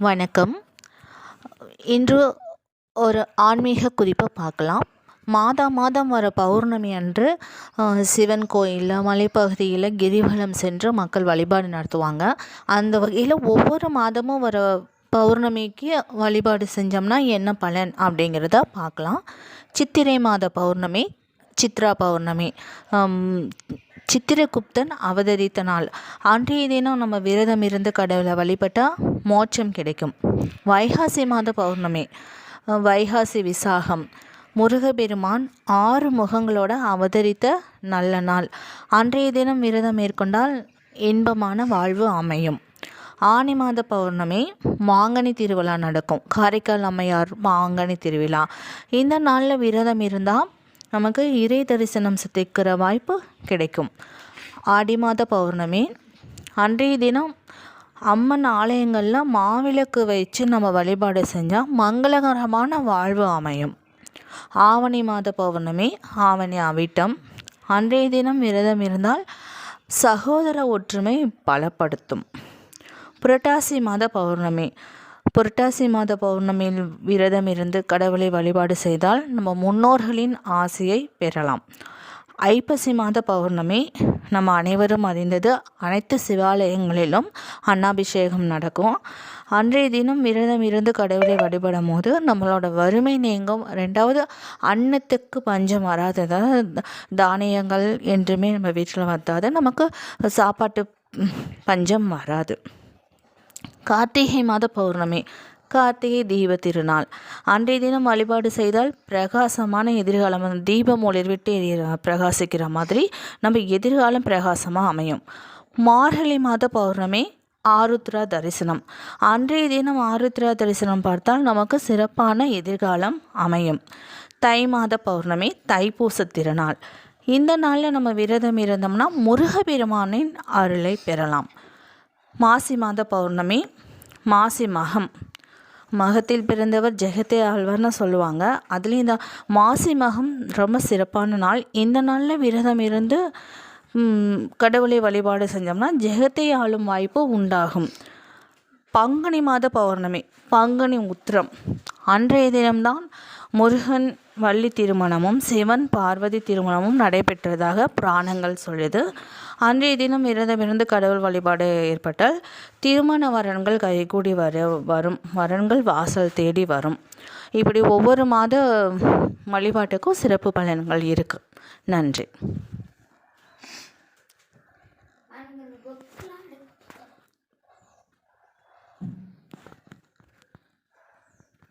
வணக்கம். இன்று ஒரு ஆன்மீக குறிப்பை பார்க்கலாம். மாதா மாதம் வர பௌர்ணமி அன்று சிவன் கோயிலில் மலைப்பகுதியில் கிரிவலம் சென்று மக்கள் வழிபாடு நடத்துவாங்க. அந்த வகையில் ஒவ்வொரு மாதமும் வர பௌர்ணமிக்கு வழிபாடு செஞ்சோம்னா என்ன பலன் அப்படிங்கிறத பார்க்கலாம். சித்திரை மாத பௌர்ணமி சித்ரா பௌர்ணமி சித்திரகுப்தன் அவதரித்த நாள். அன்றைய தினம் நம்ம விரதம் இருந்து கடவுளை வழிபட்டால் மோட்சம் கிடைக்கும். வைகாசி மாத பௌர்ணமி. வைகாசி விசாகம். முருகபெருமான் ஆறு முகங்களோட அவதரித்த நல்ல நாள். அன்றைய தினம் விரதம் மேற்கொண்டால் இன்பமான வாழ்வு அமையும். ஆனி மாத பௌர்ணமி மாங்கனி திருவிழா நடக்கும். காரைக்கால் அம்மையார் மாங்கனி திருவிழா. இந்த நாளில் விரதம் இருந்தால் நமக்கு இறை தரிசனம் சித்திக்கிற வாய்ப்பு கிடைக்கும். ஆடி மாத பௌர்ணமி அன்றைய தினம் அம்மன் ஆலயங்களில் மாவிளக்கு வச்சு நம்ம வழிபாடு செஞ்சால் மங்களகரமான வாழ்வு அமையும். ஆவணி மாத பௌர்ணமி ஆவணி அவிட்டம். அன்றைய தினம் விரதம் இருந்தால் சகோதர ஒற்றுமை பலப்படுத்தும். புரட்டாசி மாத பௌர்ணமி புரட்டாசி மாத பௌர்ணமியில் விரதம் இருந்து கடவுளை வழிபாடு செய்தால் நம்ம முன்னோர்களின் ஆசையை பெறலாம். ஐப்பசி மாத பௌர்ணமி நம்ம அனைவரும் அறிந்தது அனைத்து சிவாலயங்களிலும் அன்னாபிஷேகம் நடக்கும். அன்றைய தினம் விரதம் இருந்து கடவுளை வழிபடும் போது நம்மளோட வறுமை நீங்கும். ரெண்டாவது அன்னத்துக்கு பஞ்சம் வராததால் தானியங்கள் என்றுமே நம்ம வீட்டில் வந்தாது நமக்கு சாப்பாட்டு பஞ்சம் வராது. கார்த்திகை மாத பௌர்ணமி கார்த்திகை தீப திருநாள். அன்றைய தினம் வழிபாடு செய்தால் பிரகாசமான எதிர்காலம் தீபம் ஒளிர்விட்டு எரியிற பிரகாசிக்கிற மாதிரி நம்ம எதிர்காலம் பிரகாசமாக அமையும். மார்கழி மாத பௌர்ணமி ஆருத்ரா தரிசனம். அன்றைய தினம் ஆருத்ரா தரிசனம் பார்த்தால் நமக்கு சிறப்பான எதிர்காலம் அமையும். தை மாத பௌர்ணமி தைப்பூச திருநாள். இந்த நாளில் நம்ம விரதம் இருந்தோம்னா முருகபெருமானின் அருளை பெறலாம். மாசி மாத பௌர்ணமி மாசி மகம். மகத்தில் பிறந்தவர் ஜெகத்தே ஆழ்வார்னு சொல்லுவாங்க. அதுலேயும் இந்த மாசி மகம் ரொம்ப சிறப்பான நாள். இந்த நாளில் விரதம் இருந்து கடவுளை வழிபாடு செஞ்சோம்னா ஜெகத்தை ஆளும் வாய்ப்பு உண்டாகும். பங்குனி மாத பௌர்ணமி பங்குனி உத்திரம். அன்றைய தினம்தான் முருகன் வள்ளி திருமணமும் சிவன் பார்வதி திருமணமும் நடைபெற்றதாக புராணங்கள் சொல்லுது. அன்றைய தினம் விரதமிருந்து கடவுள் வழிபாடு ஏற்பட்டால் திருமண வரன்கள் கைகூடி வர வரும் வரன்கள் வாசல் தேடி வரும். இப்படி ஒவ்வொரு மாத வழிபாட்டுக்கும் சிறப்பு பலன்கள் இருக்குது நன்றி.